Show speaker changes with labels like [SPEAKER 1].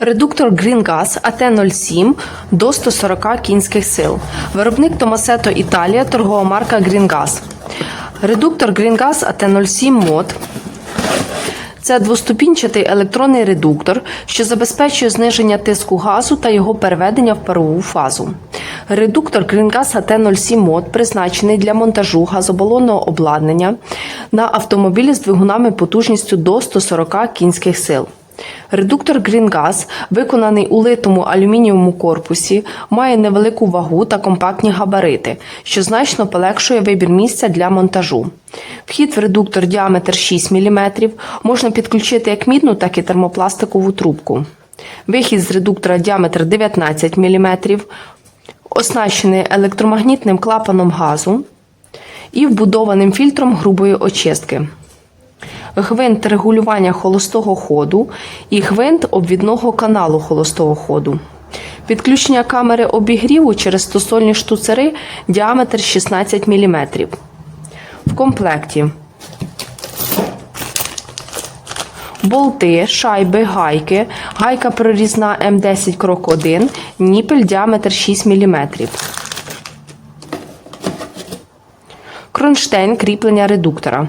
[SPEAKER 1] Редуктор GreenGas AT07 до 140 кінських сил. Виробник Томасето Італія, торгова марка GreenGas. Редуктор GreenGas AT07 MOD це двоступінчатий електронний редуктор, що забезпечує зниження тиску газу та його переведення в парову фазу. Редуктор GreenGas AT07 MOD призначений для монтажу газобалонного обладнання на автомобілі з двигунами потужністю до 140 кінських сил. Редуктор GreenGas, виконаний у литому алюмінієвому корпусі, має невелику вагу та компактні габарити, що значно полегшує вибір місця для монтажу. Вхід в редуктор діаметр 6 мм, можна підключити як мідну, так і термопластикову трубку. Вихід з редуктора діаметр 19 мм, оснащений електромагнітним клапаном газу і вбудованим фільтром грубої очистки гвинт регулювання холостого ходу і гвинт обвідного каналу холостого ходу. Підключення камери обігріву через стосольні штуцери діаметр 16 мм. В комплекті болти, шайби, гайки, гайка прорізна М10 крок 1, ніпель діаметр 6 мм. Кронштейн кріплення редуктора.